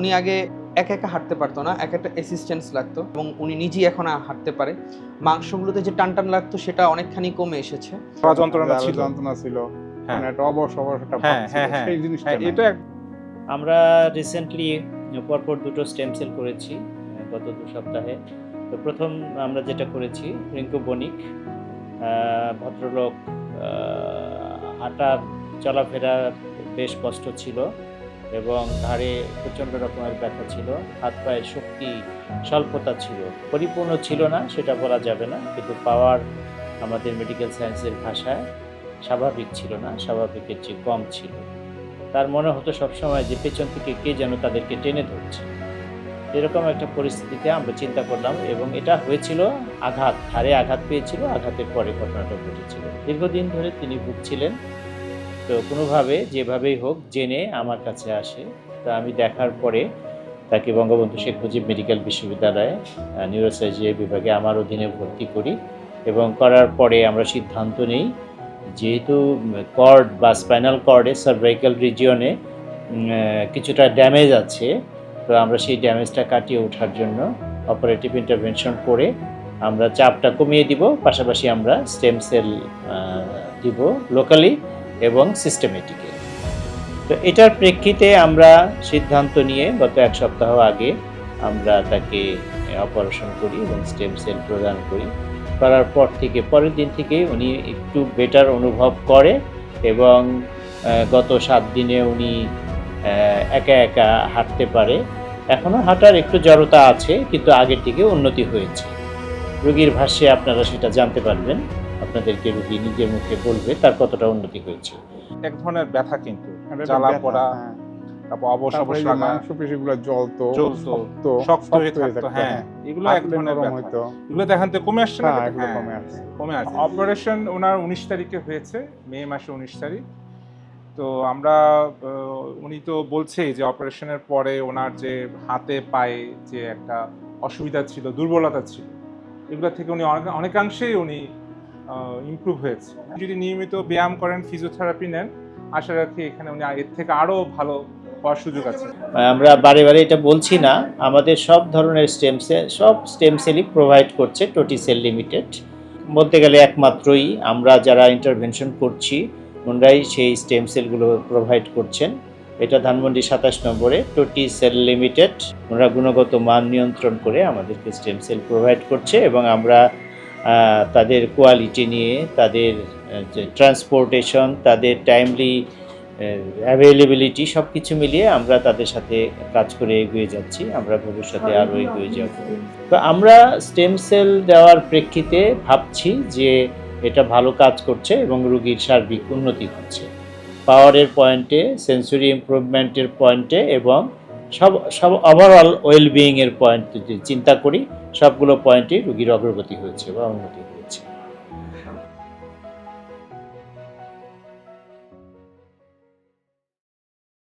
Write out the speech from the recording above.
উনি আগে একা একা হাঁটতে পারতো না এক একটা অ্যাসিস্ট্যান্স লাগতো এবং উনি নিজেই এখন আর হাঁটতে পারে। মাংসগুলোতে যে টান টান লাগতো সেটা অনেকখানি কমে এসেছে। যন্ত্রণা ছিল। যন্ত্রণা ছিল। হ্যাঁ। একটা অবশ অবশ একটা ভাব ছিল, সেই জিনিসটা এটা আমরা রিসেন্টলি পরপর দুটো স্টেম সেল করেছি গত দু সপ্তাহে। তো প্রথম আমরা যেটা করেছি রিঙ্কু বণিক আহ, ভদ্রলোক হাঁটার চলাফেরা বেশ কষ্ট ছিল। এবং ঘাড়ে প্রচণ্ড রকমের ব্যথা ছিল, হাত পায়ের শক্তি স্বল্পতা ছিল, পরিপূর্ণ ছিল না, সেটা বলা যাবে না, কিন্তু পাওয়ার আমাদের মেডিকেল সায়েন্সের ভাষায় স্বাভাবিক ছিল না, স্বাভাবিকের চেয়ে কম ছিল। তার মনে হতো সবসময় যে পেছন থেকে কে যেন তাদেরকে টেনে ধরছে। এরকম একটা পরিস্থিতিতে আমরা চিন্তা করলাম এবং এটা হয়েছিল আঘাত হাড়ে আঘাত পেয়েছিল, আঘাতের পরে ঘটনাটা ঘটেছিল। দীর্ঘদিন ধরে তিনি ভুগছিলেন তো কোনোভাবে যেভাবেই হোক জেনে আমার কাছে আসে। তা আমি দেখার পরে তাকে বঙ্গবন্ধু শেখ মুজিব মেডিকেল বিশ্ববিদ্যালয়ে নিউরোসার্জারি বিভাগে আমার অধীনে ভর্তি করি এবং করার পরে আমরা সিদ্ধান্ত নেই যেহেতু কর্ড বা স্পাইনাল কর্ডে সার্ভাইকাল রিজিয়নে কিছুটা ড্যামেজ আছে, তো আমরা সেই ড্যামেজটা কাটিয়ে ওঠার জন্য অপারেটিভ ইন্টারভেনশন করে আমরা চাপটা কমিয়ে দিব। পাশাপাশি আমরা স্টেম সেল দিব লোকালি। এবং সিস্টেমেটিক্যালি তো এটার প্রেক্ষিতে আমরা সিদ্ধান্ত নিয়ে গত এক সপ্তাহ আগে আমরা তাকে অপারেশন করি এবং স্টেম সেল প্রদান করি। করার পর থেকে, পরের দিন থেকে উনি একটু বেটার অনুভব করে এবং গত সাত দিনে উনি একা একা হাঁটতে পারে। এখনও হাঁটার একটু জড়তা আছে, কিন্তু আগের থেকে উন্নতি হয়েছে। রোগীর ভাষ্যে আপনারা সেটা জানতে পারবেন। আপনাদেরকে রোগী নিজের মুখে বলবে তার কতটা উন্নতি হয়েছে। এক ধরনের ব্যথা কিন্তু জ্বালা পড়া হ্যাঁ। তারপর অবশ অবশ লাগা মাংসপেশিগুলো জ্বলতো জ্বলতো, শক্ত শক্ত থাকতো থাকতো, এগুলো এক ধরনের নরম এগুলো দেখান তো কমে আসছে না এগুলো কমে আসছে। কমে আসছে। অপারেশন ওনার উনিশ তারিখে হয়েছে মে মাসে উনিশ তারিখ। তো আমরা উনি তো বলছেই যে অপারেশনের পরে ওনার যে হাতে পায়ে যে একটা অসুবিধা ছিল দুর্বলতা ছিল এগুলো থেকে উনি অনেক অনেকাংশেই উনি ইমপ্রুভ হয়েছে। যদি নিয়মিত ব্যায়াম করেন ফিজিওথেরাপি নেন, আশা রাখি এখানে উনি এর থেকে আরও ভালো হওয়ার সুযোগ আছে। আমরা বারে বারে এটা বলছি না, আমাদের সব ধরনের স্টেম সেল সব স্টেম সেলই প্রোভাইড করছে টোটি সেল লিমিটেড বলতে গেলে একমাত্রই, আমরা যারা ইন্টারভেনশন করছি, ওনারাই সেই স্টেম সেলগুলো প্রোভাইড করছেন। এটা ধানমন্ডি সাতাশ নম্বরে টোটি সেল লিমিটেড ওনারা গুণগত মান নিয়ন্ত্রণ করে আমাদেরকে স্টেম সেল প্রোভাইড করছে এবং আমরা তাদের কোয়ালিটি নিয়ে, তাদের ট্রান্সপোর্টেশন তাদের টাইমলি অ্যাভেলেবিলিটি সব কিছু মিলিয়ে আমরা তাদের সাথে কাজ করে এগিয়ে যাচ্ছি। আমরা ভবিষ্যতে আরও এগিয়ে যাব। তো আমরা স্টেম সেল দেওয়ার প্রেক্ষিতে ভাবছি যে এটা ভালো কাজ করছে এবং রুগীর সার্বিক উন্নতি হচ্ছে। পাওয়ারের পয়েন্টে সেন্সরি ইমপ্রুভমেন্টের পয়েন্টে এবং সব সব ওভারঅল ওয়েল বিয়িংয়ের পয়েন্ট চিন্তা করি, সবগুলো পয়েন্টে রুগীর অগ্রগতি হয়েছে বা উন্নতি হয়েছে।